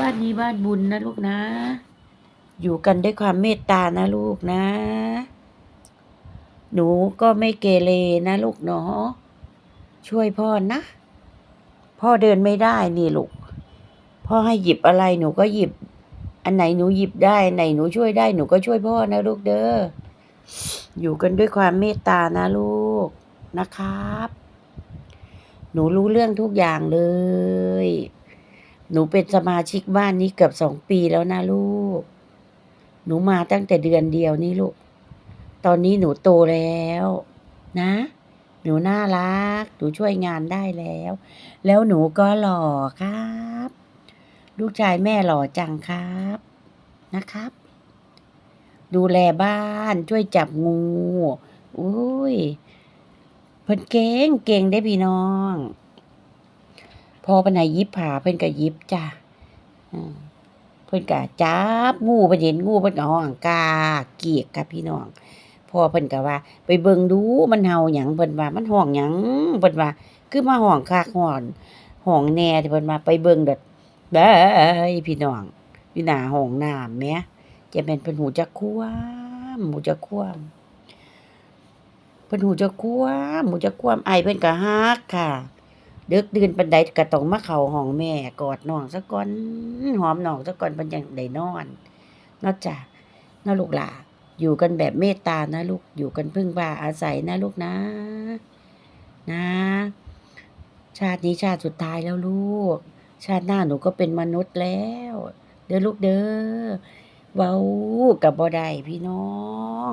บ้านนี้บ้านบุญนะลูกนะ อยู่กันด้วยความเมตตานะลูกนะ หนูก็ไม่เกเรนะลูกเนาะช่วยพ่อนะ พ่อเดินไม่ได้นี่ลูก พ่อให้หยิบอะไรหนูก็หยิบ อันไหนหนูหยิบได้อันไหนหนูช่วยได้หนูก็ช่วยพ่อนะลูกเด้อ อยู่กันด้วยความเมตตานะลูกนะครับ หนูรู้เรื่องทุกอย่างเลย หนูเป็นสมาชิกบ้านนี้เกือบสองปีแล้วนะลูก หนูมาตั้งแต่เดือนเดียวนี่ลูก ตอนนี้หนูโตแล้ว นะ หนูน่ารัก หนูช่วยงานได้แล้ว แล้วหนูก็หล่อครับ ลูกชายแม่หล่อจังครับ นะครับ ดูแลบ้านช่วยจับงูอุ้ยเพิ่นเก่งเก่งได้พี่น้อง พอปันไหนยิบผาเพิ่นก็ยิบจ้ะอืมเพิ่นก็จับงูเพิ่นเห็นงูเพิ่นก็ห้องกาเกียกกับพี่น้องพอเพิ่นก็ว่า ไปเบิ่งดูมันเห่าหยังเพิ่นว่ามันห้องหยังเพิ่นว่า คือมาห้องคักห้องห้องแน่ที่เพิ่นว่าไปเบิ่งเดดได้พี่น้องอยู่หน้าห้องน้ำแหมจะเป็นเพิ่นหูจักควมหูจักความเพิ่นหูจักควมหูจักความไอเพิ่นก็ฮักค่ะ เดึกดื่นปานใดก็ต้องมาเข้าห้องแม่กอดน้องซะก่อนหอมน้องซะก่อนเพิ่นจังได้นอนนาะจ้ะเนาะลูกหล่าอยู่กันแบบเมตตานะลูกอยู่กันพึ่งพาอาศัยนะลูกนะ นะ ชาตินี้ชาติสุดท้ายแล้วลูก ชาติหน้าหนูก็เป็นมนุษย์แล้ว เด้อลูกเด้อเว้ากับบ่ได้พี่น้อง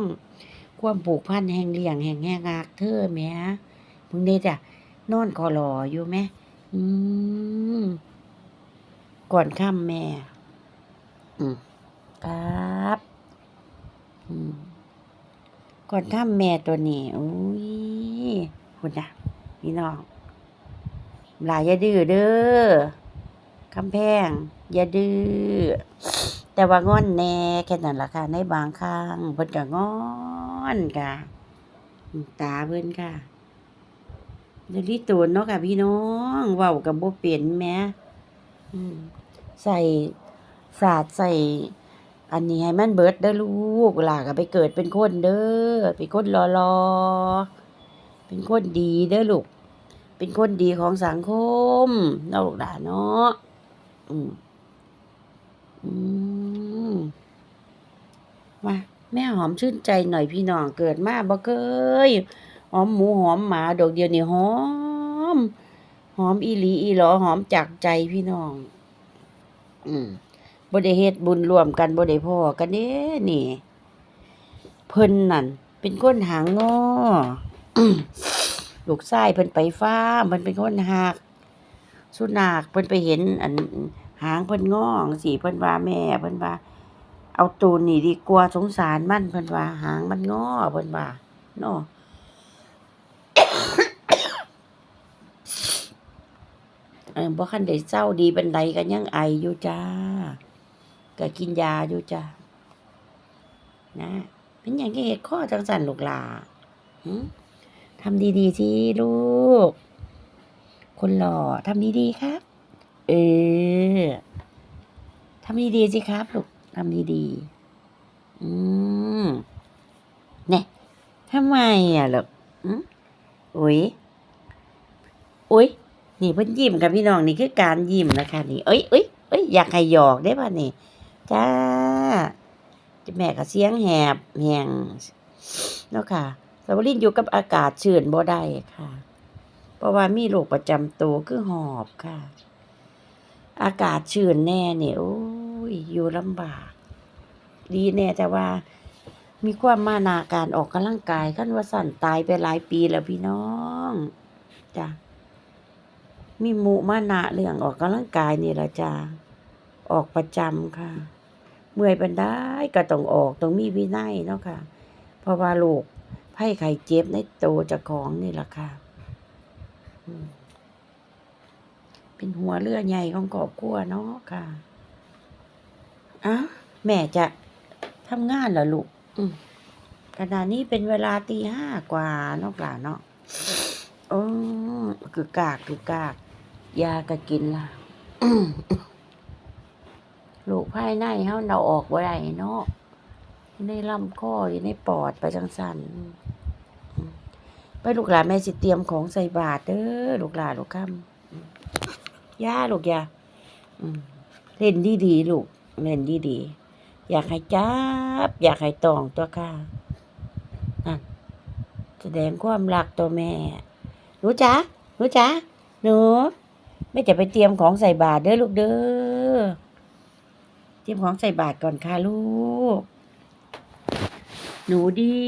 ความผูกพันแห่งเลี้ยงแห่งแห่งอากเธอแหมมึงเด้จ้ะ นอนคอรออยู่ไหมอืมก่อนค่ำแม่ อืมครับอืมก่อนค่ำแม่ตัวนี้อุ้ยคุณนะพี่น้องหลายอย่าดื้อเด้อคำแพง อย่าดื้อแต่ว่างอนแน่แค่นั้นล่ะค่ะในบางครั้งเพิ่นก็งอนค่ะ ตาเพิ่นค่ะ เดี๋ยวนี้ตัวเนาะค่ะพี่น้องเว้ากับโบเป็นแมอืมใส่สาดใส่ อันนี้ให้มันเบิดเด้อลูกหลาก็ไปเกิดเป็นคนเด้อเป็นคนรอๆเป็นคนดีเด้อลูก เป็นคนดีของสังคมเนาะลูกหลาเนาะอืมอืมมาแม่หอมชื่นใจหน่อยพี่น้องเกิดมาบ่เคย หอมหมูหอมหมาดอกเดียวนี่หอม หอมอีหลีอีหลอหอมจากใจพี่น้อง อืมบ่ได้เฮ็ดบุญรวมกันบ่ได้พ้อกันเด้นี่ เพิ่นนั่น เป็นคนหางงอลูกชายเพิ่นไปฟ้ามเพิ่นเป็นคนหัก สุนัขเพิ่นไปเห็น อันหางเพิ่นงอจังซี่เพิ่นว่าแม่เพิ่นว่า เอาตูนนี่ดีกว่าสงสารมันเพิ่นว่า หางมันงอเพิ่นว่าเนาะ ออบ่คันได้เศร้าดีปานใดก็ยังไออยู่จ้าก็กินยาอยู่จ้านะ เป็นหยังก็เฮ็ดข้อจังสันลูกหลาทำดีๆสิลูก คนหล่อทำดีๆครับ เออทำดีๆสิครับลูกทำดีๆอืมเนี่ยทำไมอะลูกอุ๊ยอุ๊ย นี่เพิ่นยิ้มกับพี่น้องนี่คือการยิ้มนะคะ นี่ เอ้ยเอ้ยเอ้ยอยากให้หยอกได้ป่ะนี่จ้าจะแม่ก็เสียงแหบแหงเนาะค่ะสวรินอยู่กับอากาศชื้นบ่ได้ค่ะ เพราะว่ามีโรคประจำตัวคือหอบค่ะ อากาศชื้นแน่เนี่ยโอ้ยอยู่ลำบาก ดีแน่แต่ว่า มีความมานาการออกกำลังกายขั้นว่าสั่นตายไปหลายปีแล้วพี่น้องจ้ะ มีหมู่มานะเรื่องออกกำลังกายนี่ละจ้าออกประจำค่ะ เมื่อยเป็นได้ก็ต้องออกต้องมีวินัยเนาะค่ะ เพราะว่าโรคไข้ไข้เจ็บในโตวจะของนี่ละค่ะเป็นหัวเรือใหญ่ของครอบครัวเนาะค่ะอ้าแม่จะทำงานเหรอลูกอืขณะนี้เป็นเวลาตีห้ากว่านาะกล่าเนาะโอ้คือกากคือกาก ยาก็กินละลูกภายในเฮาเราออกบ่ได้เนาะอยู่ในลำคออยู่ในปอดไปจังซั่นอืมไปลูกหลานแม่สิเตรียมของใส่บาตรเด้อลูกหลานลูกค่ำย่าลูกอย่าอืมเล่นดีๆลูกเล่นดีๆอยากให้จับ อยากให้ตองตัวค่ะนั่นแสดงความรักตัวแม่หนูจ๋าหนูจ๋าหนู ไม่จะไปเตรียมของใส่บาตรเด้อลูกเด้อเตรียมของใส่บาตรก่อนค่ะลูก หนูดี